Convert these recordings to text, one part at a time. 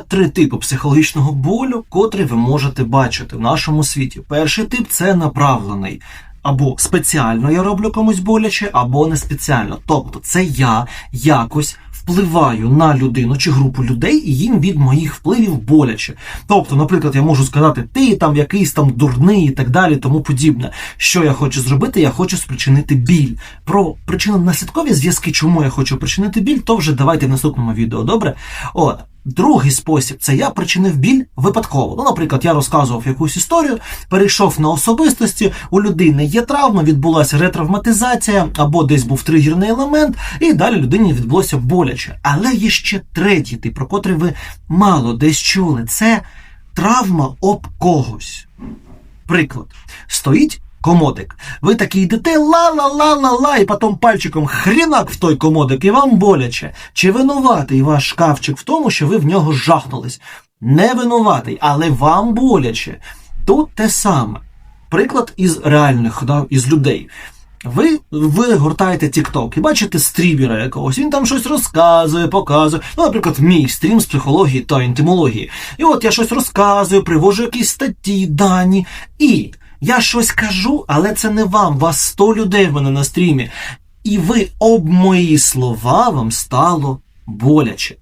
Три типи психологічного болю, котрі ви можете бачити в нашому світі. Перший тип це направлений. Або спеціально я роблю комусь боляче, або не спеціально. Тобто, це я якось впливаю на людину чи групу людей, і їм від моїх впливів боляче. Тобто, наприклад, я можу сказати, ти там якийсь там дурний і так далі, тому подібне. Що я хочу зробити? Я хочу спричинити біль. Про причинно-наслідкові зв'язки, чому я хочу причинити біль, то вже давайте в наступному відео. Добре? От. Другий спосіб це я причинив біль випадково. Ну, наприклад, я розказував якусь історію, перейшов на особистості, у людини є травма, відбулася ретравматизація, або десь був тригерний елемент, і далі людині відбулося боляче. Але є ще третій тип, про котрий ви мало десь чули. Це травма об когось. Приклад. Стоїть комодик. Ви такий йдете ла-ла-ла-ла-ла, і потім пальчиком хрінак в той комодик, і вам боляче. Чи винуватий ваш шкафчик в тому, що ви в нього жахнулись? Не винуватий, але вам боляче. Тут те саме. Приклад із реальних, да, із людей. Ви, ви гортаєте TikTok і бачите стрімера якогось, він там щось розказує, показує. Ну, наприклад, мій стрім з психології та інтимології. І от я щось розказую, привожу якісь статті, дані. І я щось кажу, але це не вам, вас 100 людей в мене на стрімі. І ви об мої слова вам стало боляче.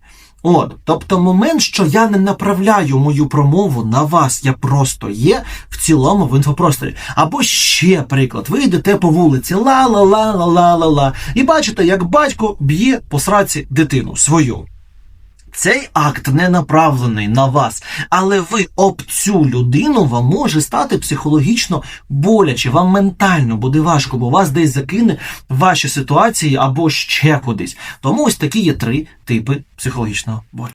От, тобто момент, що я не направляю мою промову на вас, я просто є в цілому в інфопросторі. Або ще приклад, ви йдете по вулиці, ла-ла-ла-ла-ла-ла-ла, і бачите, як батько б'є по сраці дитину свою. Цей акт не направлений на вас, але ви об цю людину вам може стати психологічно боляче, вам ментально буде важко, бо вас десь закине ваші ситуації або ще кудись. Тому ось такі є три типи психологічного болю.